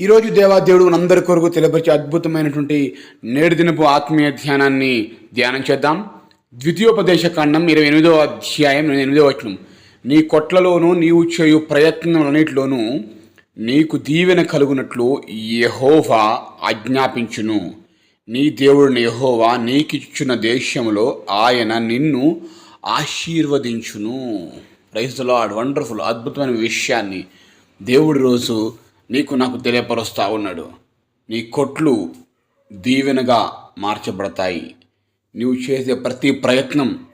ఈరోజు దేవాదేవుడు మనందరి కొరకు తెలియపరిచే అద్భుతమైనటువంటి నేడు దినపు ఆత్మీయ ధ్యానాన్ని ధ్యానం చేద్దాం. ద్వితీయోపదేశ కాండం ఇరవై ఎనిమిదో అధ్యాయం ఇరవై ఎనిమిదో వచనం. నీ కొట్లలోనూ నీవు చేయు ప్రయత్నములన్నిటిలోనూ నీకు దీవెన కలుగునట్లు యహోవా ఆజ్ఞాపించును. నీ దేవుడిని యెహోవా నీకిచ్చిన దేశంలో ఆయన నిన్ను ఆశీర్వదించును. ప్రైజ్ లార్డ్ వండర్ఫుల్ అద్భుతమైన విషయాన్ని దేవుడి రోజు నీకు నాకు తెలియపరుస్తా ఉన్నాడు. నీ కొట్లు దీవెనగా మార్చబడతాయి. నీవు చేసే ప్రతి ప్రయత్నం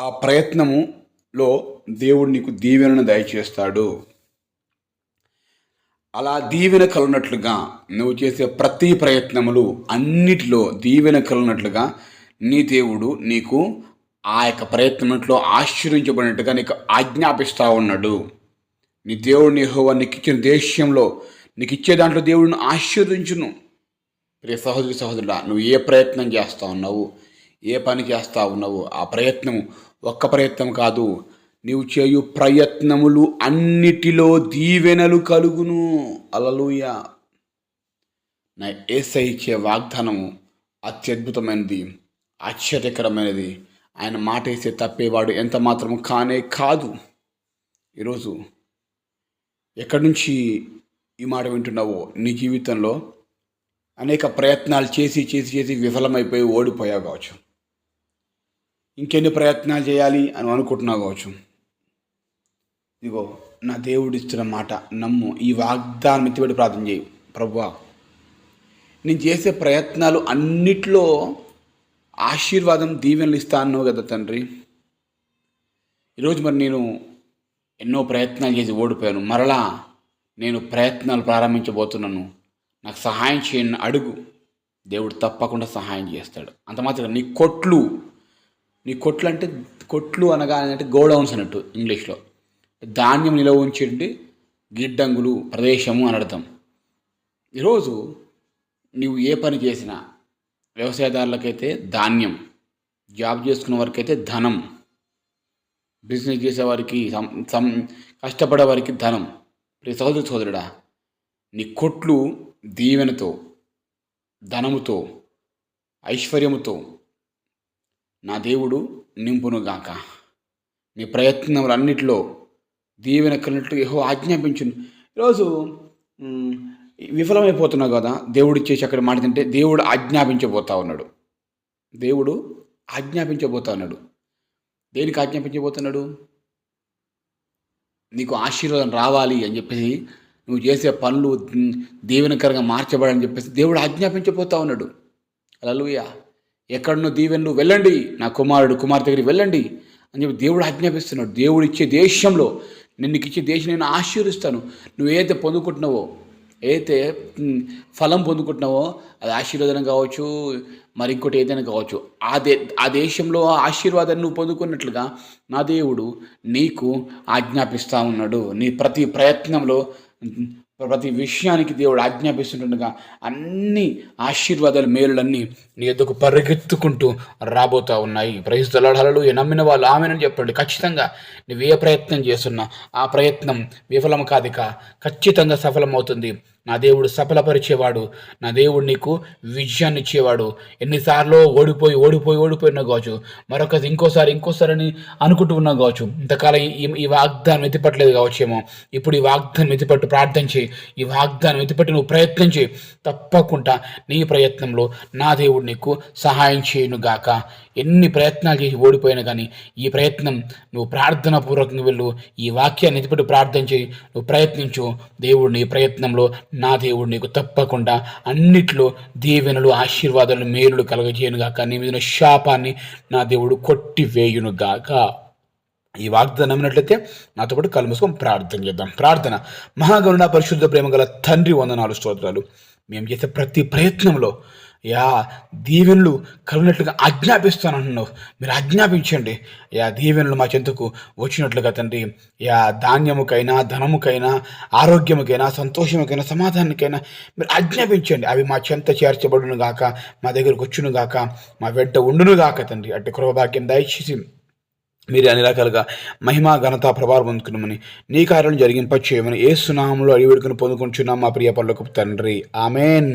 ఆ ప్రయత్నములో దేవుడు నీకు దీవెనను దయచేస్తాడు. అలా దీవెన కలున్నట్లుగా నువ్వు చేసే ప్రతి ప్రయత్నములు అన్నిటిలో దీవెన కలున్నట్లుగా నీ దేవుడు నీకు ఆ యొక్క ప్రయత్నంలో ఆశ్చర్యించబడినట్టుగా నీకు ఆజ్ఞాపిస్తూ ఉన్నాడు. నీ దేవుడిని హోవా నీకు ఇచ్చిన దేశంలో నీకు ఇచ్చే దాంట్లో దేవుడిని ఆశీర్వదించును. ప్రియ సహోదరి సహోదరుడా నువ్వు ఏ ప్రయత్నం చేస్తా ఉన్నావు? ఏ పని చేస్తా ఉన్నావు? ఆ ప్రయత్నం ఒక్క ప్రయత్నం కాదు. నీవు చేయు ప్రయత్నములు అన్నిటిలో దీవెనలు కలుగును. అలలుయ నా ఏసై ఇచ్చే వాగ్దానము అత్యద్భుతమైనది ఆశ్చర్యకరమైనది. ఆయన మాట వేసే తప్పేవాడు ఎంత మాత్రం కానే కాదు. ఈరోజు ఎక్కడి నుంచి ఈ మాట వింటున్నావో నీ జీవితంలో అనేక ప్రయత్నాలు చేసి చేసి చేసి విఫలమైపోయి ఓడిపోయావు కావచ్చు. ఇంకెన్ని ప్రయత్నాలు చేయాలి అని అనుకుంటున్నావు కావచ్చు. ఇదిగో నా దేవుడు ఇస్తున్న మాట నమ్ము ఈ వాగ్దానం ఎత్తిపెట్టి ప్రార్థన చేయి. ప్రభువా నేను చేసే ప్రయత్నాలు అన్నిట్లో ఆశీర్వాదం దీవెనలు ఇస్తా అన్నావు కదా తండ్రి. ఈరోజు మరి నేను ఎన్నో ప్రయత్నాలు చేసి ఓడిపోయాను. మరలా నేను ప్రయత్నాలు ప్రారంభించబోతున్నాను. నాకు సహాయం చేయని అడుగు దేవుడు తప్పకుండా సహాయం చేస్తాడు. అంత మాత్రం నీ కొట్లు నీ కొట్లు అంటే కొట్లు అనగా అంటే గోడౌన్స్ అన్నట్టు ఇంగ్లీష్లో. ధాన్యం నిలవ ఉంచేటి గిడ్డంగులు ప్రదేశము అని అర్థం. ఈరోజు నీవు ఏ పని చేసినా వ్యవసాయదారులకైతే ధాన్యం జాబ్ చేసుకున్న వారికైతే ధనం. బిజినెస్ చేసేవారికి సం సం కష్టపడే వారికి ధనం. ప్రియ సహోదరు సోదరుడా నీ కొట్లు దీవెనతో ధనముతో ఐశ్వర్యముతో నా దేవుడు నింపునుగాక నీ ప్రయత్నములన్నిటిలో దీవెన కలిగినట్లు ఏహో ఆజ్ఞాపించును. ఈరోజు విఫలమైపోతున్నావు కదా దేవుడు ఇచ్చేసి అక్కడ మాట తింటే దేవుడు ఆజ్ఞాపించబోతా ఉన్నాడు. దేవుడు ఆజ్ఞాపించబోతా ఉన్నాడు. దేనికి ఆజ్ఞాపించబోతున్నాడు? నీకు ఆశీర్వాదం రావాలి అని చెప్పేసి నువ్వు చేసే పనులు దీవెనకరంగా మార్చబడని చెప్పేసి దేవుడు ఆజ్ఞాపించబోతా ఉన్నాడు. అలలుయ ఎక్కడనో దీవెనలు వెళ్ళండి నా కుమారుడు కుమార్తె దగ్గరికి వెళ్ళండి అని చెప్పి దేవుడు ఆజ్ఞాపిస్తున్నాడు. దేవుడు ఇచ్చే దేశంలో నేను నీకు ఇచ్చే దేశం నేను ఆశీర్విస్తాను నువ్వు ఏదైతే పొందుకుంటున్నావో ఏదైతే ఫలం పొందుకుంటున్నావో అది ఆశీర్వాదం కావచ్చు మరి ఇంకోటి ఏదైనా కావచ్చు ఆ దే ఆ దేశంలో ఆ ఆశీర్వాదాన్ని నువ్వు పొందుకున్నట్లుగా నా దేవుడు నీకు ఆజ్ఞాపిస్తూ ఉన్నాడు. నీ ప్రతి ప్రయత్నంలో ప్రతి విషయానికి దేవుడు ఆజ్ఞాపిస్తుండగా అన్ని ఆశీర్వాదాలు మేలులన్నీ నీ ఎద్దుకు పరిగెత్తుకుంటూ రాబోతా ఉన్నాయి. ప్రయత్నాలు నమ్మిన వాళ్ళు ఆమెనని చెప్పండి. ఖచ్చితంగా నువ్వు ఏ ప్రయత్నం చేస్తున్నా ఆ ప్రయత్నం విఫలం కాదిక ఖచ్చితంగా సఫలమవుతుంది. నా దేవుడు సఫలపరిచేవాడు. నా దేవుడు నీకు విజయాన్ని ఇచ్చేవాడు. ఎన్నిసార్లు ఓడిపోయి ఓడిపోయి ఓడిపోయినా కావచ్చు మరొక ఇంకోసారి ఇంకోసారి అని అనుకుంటూ ఉన్నా కావచ్చు ఇంతకాలం ఈ ఈ వాగ్దానం ఎత్తిపట్టలేదు కావచ్చేమో. ఇప్పుడు ఈ వాగ్దానం ఎత్తిపట్టు ప్రార్థన చేయి. ఈ వాగ్దానం ఎత్తిపట్టి నువ్వు ప్రయత్నం చేయి. తప్పకుండా నీ ప్రయత్నంలో నా దేవుడు నీకు సహాయం చేయను గాక ఎన్ని ప్రయత్నాలు చేసి ఓడిపోయినా కానీ ఈ ప్రయత్నం నువ్వు ప్రార్థన పూర్వకంగా వెళ్ళు. ఈ వాక్యాన్ని ఎత్తిపెట్టి ప్రార్థన చేయి. నువ్వు ప్రయత్నించు. దేవుడు నీ ప్రయత్నంలో నా దేవుడు నీకు తప్పకుండా అన్నిట్లో దీవెనలు ఆశీర్వాదాలు మేలులు కలగజేయనుగాక నీ మీద శాపాన్ని నా దేవుడు కొట్టివేయునుగాక ఈ వాగ్దానం నమ్మినట్లయితే నాతో పాటు కళ్ళు ప్రార్థన చేద్దాం. ప్రార్థన. మహాగరుణ పరిశుద్ధ ప్రేమ గల తండ్రి వందనాలు స్తోత్రాలు. మేము చేసే ప్రతి ప్రయత్నంలో యా దీవెనలు కలిగినట్లుగా ఆజ్ఞాపిస్తానంటున్నావు. మీరు ఆజ్ఞాపించండి. యా దీవెనలు మా చెంతకు వచ్చినట్లుగా తండ్రి. యా ధాన్యముకైనా ధనముకైనా ఆరోగ్యముకైనా సంతోషముకైనా సమాధానానికైనా మీరు ఆజ్ఞాపించండి. అవి మా చెంత చేర్చబడును గాక మా దగ్గరకు వచ్చును గాక మా వెంట ఉండును గాక తండ్రి. అట్టి కృపభాగ్యం దయచేసి మీరు అన్ని రకాలుగా మహిమ ఘనత ప్రభావం పొందుకున్నామని నీ కార్యం జరిగింపచేయమని ఏ సునామంలో అడివేడుకుని పొందుకుంటున్నాం మా ప్రియ పనులకు తండ్రి. ఆమెన్.